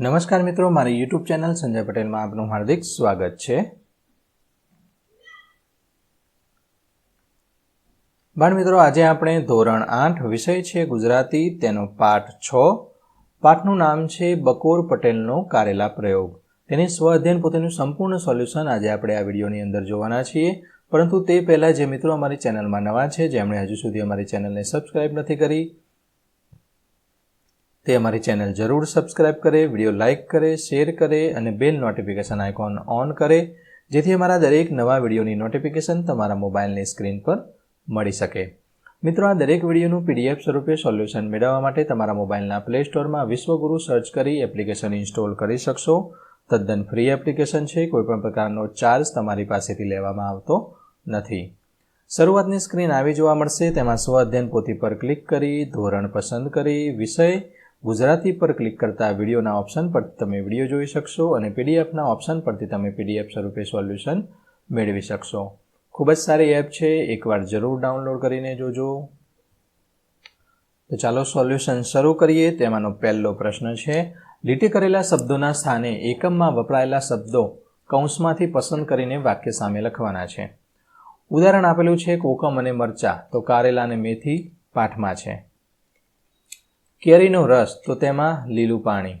નમસ્કાર મિત્રો, મારી યુટ્યુબ ચેનલ સંજય પટેલમાં આપનું હાર્દિક સ્વાગત છે. મિત્રો, આજે આપણે ધોરણ આઠ વિષય છે ગુજરાતી, તેનો પાઠ છ. પાઠનું નામ છે બકોર પટેલનો કારેલા પ્રયોગ. તેની સ્વ અધ્યયન પોતેનું સંપૂર્ણ સોલ્યુશન આજે આપણે આ વિડીયોની અંદર જોવાના છીએ. પરંતુ તે પહેલાં જે મિત્રો અમારી ચેનલમાં નવા છે, જેમણે હજુ સુધી અમારી ચેનલને સબસ્ક્રાઇબ નથી કરી તે અમારી ચેનલ જરૂર સબસ્ક્રાઇબ કરે, વીડિયો લાઇક કરે, શેર કરે અને બેલ નોટિફિકેશન આઇકોન ઓન કરે, જેથી અમારા દરેક નવા વિડીયોની નોટિફિકેશન તમારા મોબાઈલની સ્ક્રીન પર મળી શકે. મિત્રો, આ દરેક વિડીયોનું પીડીએફ સ્વરૂપે સોલ્યુશન મેળવવા માટે તમારા મોબાઈલના પ્લે સ્ટોરમાં વિશ્વગુરુ સર્ચ કરી એપ્લિકેશન ઇન્સ્ટોલ કરી શકશો. તદ્દન ફ્રી એપ્લિકેશન છે, કોઈપણ પ્રકારનો ચાર્જ તમારી પાસેથી લેવામાં આવતો નથી. શરૂઆતની સ્ક્રીન આવી જોવા મળશે, તેમાં સ્વ અધ્યયન પોથી પર ક્લિક કરી, ધોરણ પસંદ કરી, વિષય ગુજરાતી પર ક્લિક કરતા વિડીયોના ઓપ્શન પર તમે વીડિયો જોઈ શકશો અને પીડીએફના ઓપ્શન પરથી તમે પીડીએફ સ્વરૂપે સોલ્યુશન મેળવી શકશો. ખૂબ જ સારી એપ છે. એકવાર જરૂર ડાઉનલોડ કરીને જોજો. તો ચાલો સોલ્યુશન શરૂ કરીએ. તેમાંનો પહેલો પ્રશ્ન છે, લીટી કરેલા શબ્દોના સ્થાને એકમમાં વપરાયેલા શબ્દો કૌંસમાંથી પસંદ કરીને વાક્ય સામે લખવાના છે. ઉદાહરણ આપેલું છે, કોકમ અને મરચા. તો કારેલા અને મેથી પાઠમાં છે. કેરીનો રસ તો તેમાં લીલું પાણી,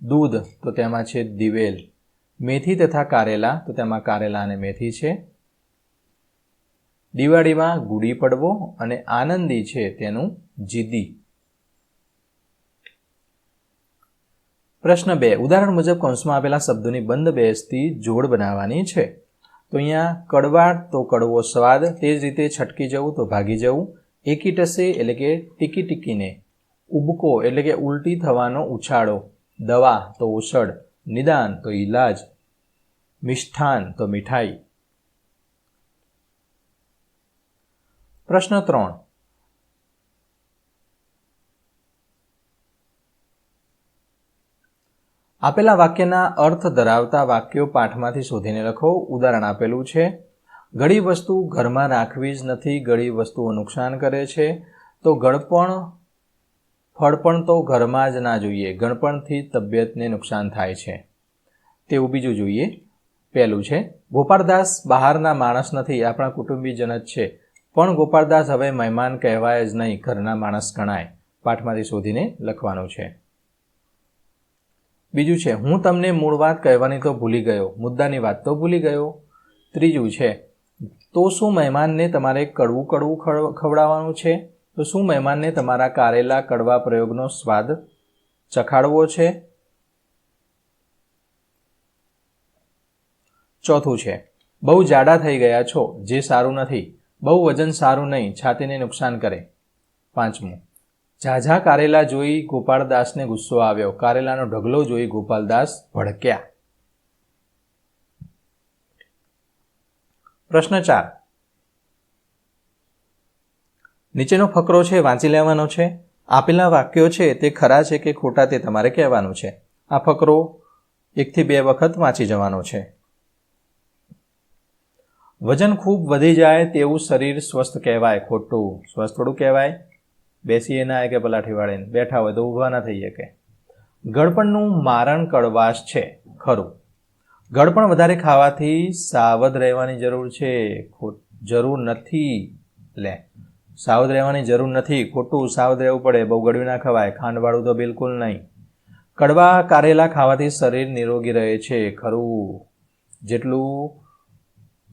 દૂધ તો તેમાં છે દિવેલ, મેથી તથા કારેલા તો તેમાં કારેલા અને મેથી છે. દિવાળીમાં ગુડી પડવો અને આનંદી છે તેનું જીદી. પ્રશ્ન બે, ઉદાહરણ મુજબ કૌંસમાં આપેલા શબ્દોની બંધ બેસતી જોડ બનાવવાની છે. તો અહીંયા કડવાટ તો કડવો સ્વાદ, તે જ રીતે છટકી જવું તો ભાગી જવું, એકી ટસે એટલે કે ટીકી ટીકીને. ઉબકો એટલે કે ઉલટી થવાનો ઉછાળો. દવા તો ઉછળ, નિદાન તો ઈલાજ, મિષ્ઠાન તો મીઠાઈ. પ્રશ્ન ત્રણ. આપેલા વાક્યના અર્થ ધરાવતા વાક્યો પાઠમાંથી શોધીને લખો. ઉદાહરણ આપેલું છે ઘણી વસ્તુ ઘરમાં રાખવી જ નથી ઘણી વસ્તુઓ નુકસાન કરે છે. તો ગળપણ ફળપણ તો ઘરમાં જ ના જોઈએ, ગણપણથી તબિયતને નુકસાન થાય છે. તેવું બીજું જોઈએ. પહેલું છે, ગોપાળદાસ બહારના માણસ નથી આપણા કુટુંબીજન જ છે. પણ ગોપાળદાસ હવે મહેમાન કહેવાય જ નહીં, ઘરના માણસ ગણાય. પાઠમાંથી શોધીને લખવાનું છે. બીજું છે, હું તમને મૂળ વાત કહેવાની તો ભૂલી ગયો, મુદ્દાની વાત તો ભૂલી ગયો. ત્રીજું છે, તો શું મહેમાનને તમારે કડવું કડવું ખવડાવવાનું છે? તો શું મહેમાનને તમારા કારેલા કડવા પ્રયોગનો સ્વાદ ચખાડવો છે? ચોથું છે, બહુ જાડા થઈ ગયા છો, જે સારું નથી. બહુ વજન સારું નહીં, છાતીને નુકસાન કરે. પાંચમું, ઝાઝા કારેલા જોઈ ગોપાળદાસને ગુસ્સો આવ્યો. કારેલાનો ઢગલો જોઈ ગોપાલદાસ ભડક્યા. પ્રશ્ન ચાર નીચેનો ફકરો છે, વાંચી લેવાનો છે. આપેલા વાક્યો છે, તે ખરા છે કે ખોટા તે તમારે કહેવાનું છે. આ ફકરો એકથી બે વખત વાંચી જવાનો છે. વજન ખૂબ વધી જાય તેવું શરીર સ્વસ્થ કહેવાય, ખોટું. સ્વસ્થ થોડું કહેવાય. બેસીએ ના કે પલાઠી વાળીને બેઠા હોય તો ઊભા ના થઈ શકે. ગળપણનું મારણ કડવાશ છે, ખરું. ગળપણ વધારે ખાવાથી સાવધ રહેવાની જરૂર છે જરૂર નથી, લે. સાવધ રહેવાની જરૂર નથી. ખોટું સાવધ રહેવું પડે. બહુ ગળ્યું ના ખવાય. ખાંડવાળું તો બિલકુલ નહીં. કડવા કારેલા ખાવાથી શરીર નિરોગી રહે છે. ખરું. જેટલું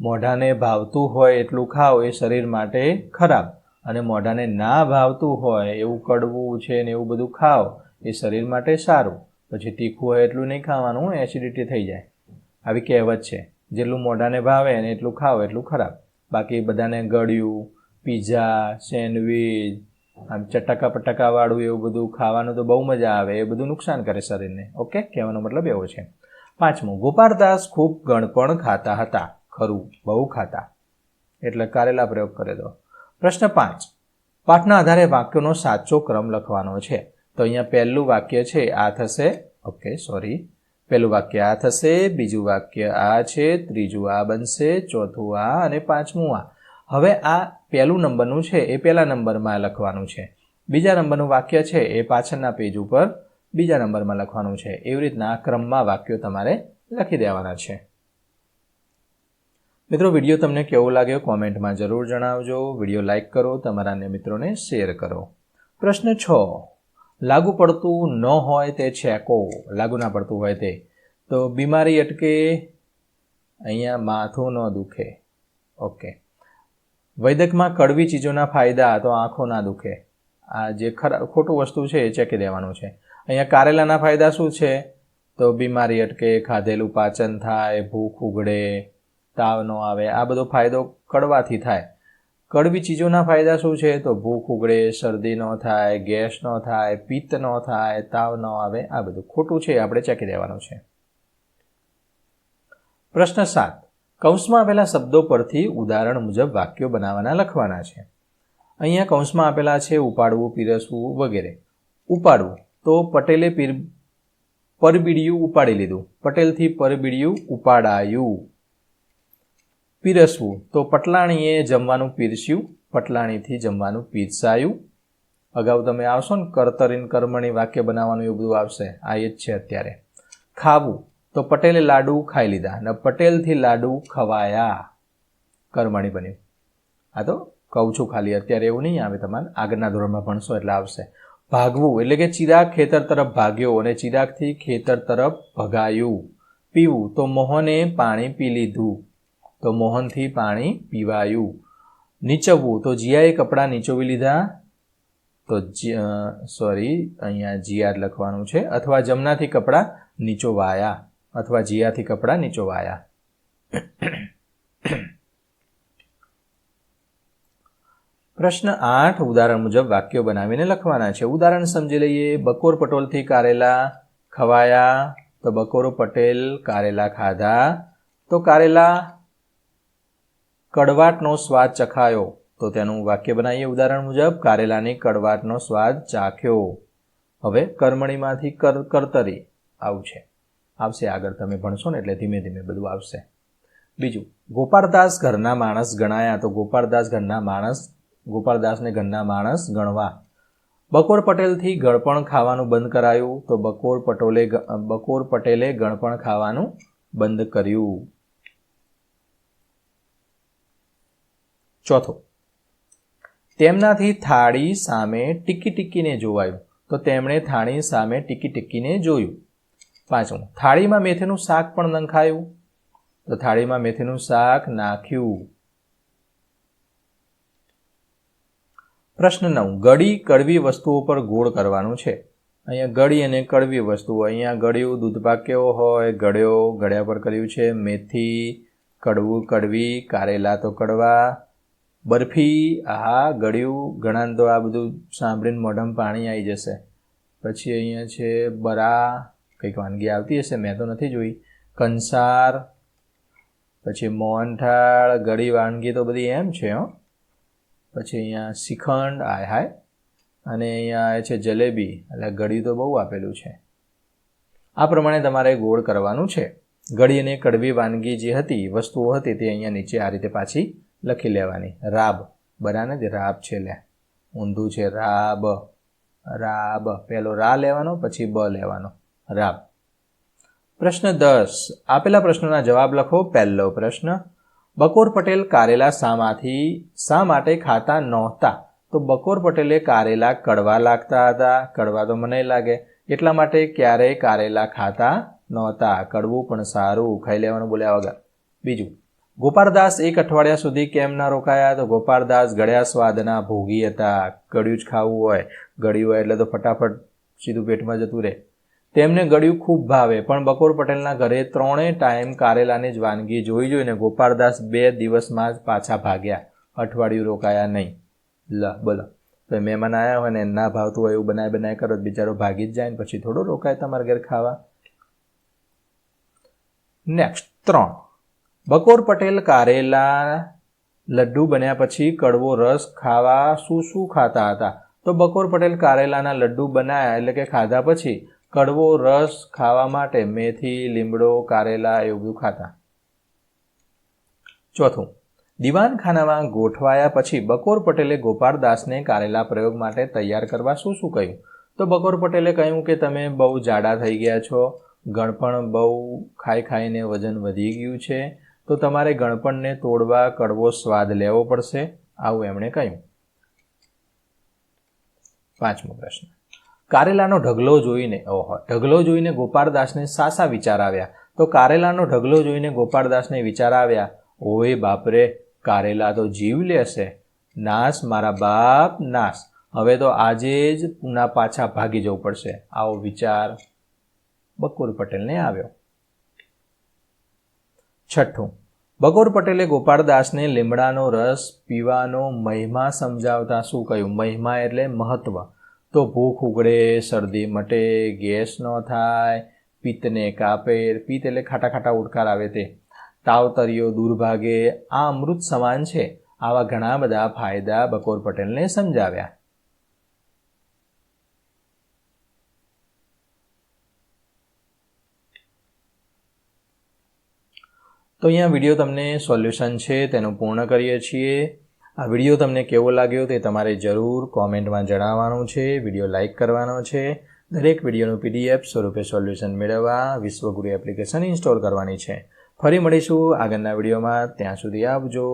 મોઢાને ભાવતું હોય, એટલું ખાવ એ શરીર માટે ખરાબ. અને મોઢાને ના ભાવતું હોય, એવું કડવું છે ને એવું બધું ખાવ એ શરીર માટે સારું. પછી તીખું હોય, એટલું નહીં ખાવાનું, એસિડિટી થઈ જાય. આવી કહેવત છે. જેટલું મોઢાને ભાવે ને એટલું ખાવ એટલું ખરાબ. બાકી બધાને ગળ્યું પીઝા, સેન્ડવીચ, આમ ચટાકા પટાકાવાળું એવું બધું ખાવાનું તો બહુ મજા આવે, એ બધું નુકસાન કરે શરીરને. ઓકે? કહેવાનો મતલબ એવો છે. પાંચમું, ગોપાળદાસ ખૂબ ગણપણ ખાતા હતા. ખરું, બહુ ખાતા. એટલે કારેલા પ્રયોગ કરે દો પ્રશ્ન પાંચ, પાઠના આધારે વાક્યોનો સાચો ક્રમ લખવાનો છે. તો અહીંયા પહેલું વાક્ય છે, આ થશે, ઓકે, સોરી. પહેલું વાક્ય આ થશે, બીજું વાક્ય આ છે, ત્રીજું આ બનશે, ચોથું આ અને પાંચમું આ. હવે આ પહેલું નંબરનું છે, એ પહેલા નંબરમાં લખવાનું છે. બીજા નંબરનું વાક્ય છે, એ પાછળના પેજ ઉપર બીજા નંબરમાં લખવાનું છે. એવી રીતના ક્રમમાં વાક્યો તમારે લખી દેવાના છે. મિત્રો, વીડિયો તમને કેવો લાગ્યો કોમેન્ટમાં જરૂર જણાવજો. વીડિયો લાઇક કરો, તમારા અન્ય મિત્રોને શેર કરો. પ્રશ્ન છ. લાગુ પડતું ન હોય તે છેકો લાગુ ના પડતું હોય તે. તો બીમારી અટકે, અહીંયા માથું ન દુખે. ઓકે. વૈદકમાં કડવી ચીજોના ફાયદા તો આંખો ના દુખે. આ જે ખરા, ખોટું વસ્તુ છે એ ચેકી દેવાનું છે. અહીંયા કારેલાના ફાયદા શું છે? તો બીમારી અટકે, ખાધેલું પાચન થાય, ભૂખ ઉગડે, તાવ ન આવે, આ બધો ફાયદો કડવાથી થાય. કડવી ચીજોના ફાયદા શું છે? તો ભૂખ ઉગડે, શરદી ન થાય, ગેસ ન થાય, પિત્ત ન થાય, તાવ ન આવે, આ બધું ખોટું છે આપણે ચેકી દેવાનું છે. પ્રશ્ન સાત. કૌંસમાં આપેલા શબ્દો પરથી ઉદાહરણ મુજબ વાક્યો બનાવવાના લખવાના છે. અહીંયા કૌંસમાં આપેલા છે ઉપાડવું, પીરસવું વગેરે. ઉપાડવું. તો પટેલે પીર, પરબીડિયું ઉપાડી લીધું. પટેલથી પરબીડિયું ઉપાડાયું. પીરસવું. તો પટલાણીએ જમવાનું પીરસ્યું, પટલાણીથી જમવાનું પીરસાયું. અગાઉ તમે આવશો ને કર્તરીન, કર્મણી વાક્ય બનાવવાનું એવું બધું આવશે. આ એ જ છે અત્યારે. ખાવું. તો પટેલે લાડુ ખાઈ લીધા અને પટેલથી લાડુ ખવાયા. કર્મણી બન્યું. આ તો કહું છું ખાલી, અત્યારે એવું નહીં આવે તમારે, આગળના ધોરણમાં ભણશો એટલે આવશે. ભાગવું, એટલે કે ચિરાગ ખેતર તરફ ભાગ્યો અને ચિરાગથી ખેતર તરફ ભગાયું. પીવું, તો મોહને પાણી પી લીધું. તો મોહનથી પાણી પીવાયું. નીચવવું, તો જીયાએ કપડાં નીચોવી લીધા. તો સોરી અહીંયા જીયાર લખવાનું છે. અથવા જમનાથી કપડાં નીચોવાયા. અથવા જીયાથી કપડાં નીચોવાયા. પ્રશ્ન આઠ ઉદાહરણ મુજબ વાક્યો બનાવીને લખવાના છે. ઉદાહરણ સમજી લઈએ. બકોર પટોલથી કારેલા ખવાયા, તો બકોર પટેલ કારેલા ખાધા, તો કારેલા કડવાટનો સ્વાદ ચખાયો, તો તેનું વાક્ય બનાવીએ ઉદાહરણ મુજબ, કારેલાની કડવાટનો સ્વાદ ચાખ્યો. હવે કર્મણીમાંથી કર, કરતરી આવું છે. આવશે, આગળ તમે ભણશો ને એટલે ધીમે ધીમે બધું આવશે. બીજું, ગોપાળદાસ ઘરના માણસ ગણાયા તો ગોપાળદાસ ઘરના માણસ, ગોપાળદાસને ઘરના માણસ ગણવા. બકોર પટેલથી ગળપણ ખાવાનું બંધ કરાયું તો બકોર પટોલે બકોર પટેલે ગળપણ ખાવાનું બંધ કર્યું. ચોથો, તેમનાથી થાળી સામે ટીકી ટીકીને જોવાયું. તો તેમણે થાળી સામે ટીકી ટીકીને જોયું. પાંચમું, થાળીમાં મેથીનું શાક પણ નંખાયું? તો થાળીમાં મેથીનું શાક નાખ્યું. પ્રશ્ન નવ, ગળી કડવી વસ્તુઓ પર ગોળ કરવાનું છે. અહીંયા ગળી અને કડવી વસ્તુઓ, અહીંયા ગળ્યું દૂધપાક કેવો હોય, ગળ્યો, ગળ્યા પર કર્યું છે મેથી, કડવું કડવી, કારેલા તો કડવા, બરફી આ ગળ્યું, ઘણા તો આ બધું સાંભળીને મોઢામાં પાણી આવી જશે. પછી અહીંયા છે બરા કંઈક વાનગી આવતી હશે, મેં તો નથી જોઈ. કંસાર, પછી મોહનથાળ, ગળી વાનગી તો બધી એમ છે, હો. પછી અહીંયા શ્રીખંડ આય હાય. અને અહીંયા છે જલેબી, એટલે ગળી તો બહુ આપેલું છે. આ પ્રમાણે તમારે ગોળ કરવાનું છે. ગળી અને કડવી વાનગી જે હતી, વસ્તુઓ હતી તે અહીંયા નીચે આ રીતે પાછી લખી લેવાની. રાબ. બરાને જ રાબ છે લે. ઊંધું છે રાબ. રાબ. પહેલો રા લેવાનો, પછી બ લેવાનો. રાબ પ્રશ્ન દસ. આપેલા પ્રશ્નોના જવાબ લખો. પહેલો પ્રશ્ન, બકોર પટેલ કારેલા શામાંથી શા માટે ખાતા નહોતા? તો બકોર પટેલે કારેલા કડવા લાગતા હતા. કડવા તો મને લાગે. એટલા માટે ક્યારેય કારેલા ખાતા નહોતા. કડવું પણ સારું. ખાઈ લેવાનું બોલ્યા વગર. બીજું, ગોપાળદાસ એક અઠવાડિયા સુધી કેમ ના રોકાયા? તો ગોપાળદાસ ગળ્યા સ્વાદના ભોગી હતા. ગળ્યું જ ખાવું હોય. ગળ્યું હોય એટલે તો ફટાફટ સીધું પેટમાં જતું રહે. તેમને ગળ્યું ખૂબ ભાવે, પણ બકોર પટેલના ઘરે ત્રણેય ટાઈમ કારેલાની જ વાનગી જોઈ જોઈને ગોપાળદાસ બે દિવસમાં જ પાછા ભાગ્યા. અઠવાડિયું રોકાયા નહીં. લ, બોલો. તો મહેમાન આવ્યા હોય ને ના ભાવતું હોય એવું બનાય બનાય કરો, બિચારો ભાગી જ જાય ને પછી થોડો રોકાય તમારા ઘેર ખાવા. નેક્સ્ટ ત્રણ. બકોર પટેલ કારેલા લડ્ડુ બન્યા પછી કડવો રસ ખાવા શું શું ખાતા હતા? તો બકોર પટેલ કારેલાના લડ્ડુ બનાયા એટલે કે ખાધા પછી કડવો રસ ખાવા માટે મેથી, લીમડો, કારેલા એવું બધું ખાતા. ચોથું, દિવાનખાનામાં ગોઠવાયા પછી બકોર પટેલે ગોપાળદાસને કારેલા પ્રયોગ માટે તૈયાર કરવા શું શું કહ્યું? તો બકોર પટેલે કહ્યું કે તમે બહુ જાડા થઈ ગયા છો, ગણપણ બહુ ખાઈ ખાઈને વજન વધી ગયું છે, તો તમારે ગણપણને તોડવા કડવો સ્વાદ લેવો પડશે, આવું એમણે કહ્યું. પાંચમો પ્રશ્ન કારેલાનો ઢગલો જોઈને, ઓહો, ઢગલો જોઈને ગોપાળદાસને સાસા વિચાર આવ્યા. તો કારેલાનો ઢગલો જોઈને ગોપાળદાસને વિચાર આવ્યા, ઓએ બાપરે, કારેલા તો જીવ લેશે નાશ મારા બાપ નાશ હવે તો આજે જ પુના પાછા ભાગી જવું પડશે. આવો વિચાર બકુર પટેલને આવ્યો. છઠ્ઠું, બકોર પટેલે ગોપાળદાસને લીમડાનો રસ, પીવાનો મહિમા સમજાવતા શું કહ્યું? મહિમા એટલે મહત્વ. તો ભૂખ ઉગડે, શરદી મટે, ગેસ ન થાય, પિત્તને કાપે, પિત્ત એટલે ખાટા ખાટા ઉડકાર આવે તે. તાવતરીઓ દૂર ભાગે આ અમૃત સમાન છે. આવા ઘણા બધા ફાયદા બકોર પટેલને સમજાવ્યા. તો અહીંયા વીડિયો તમને સોલ્યુશન છે, તેનું પૂર્ણ કરીએ છીએ. આ વીડિયો તમને કેવો લાગ્યો તે તમારે જરૂર કોમેન્ટમાં જણાવવાનું છે, વીડિયો લાઇક કરવાનો છે. દરેક વિડીયોનું પીડીએફ સ્વરૂપે સોલ્યુશન મેળવવા વિશ્વગુરુ એપ્લિકેશન ઇન્સ્ટોલ કરવાની છે. ફરી મળીશું આગળના વિડીયોમાં. ત્યાં સુધી આવજો.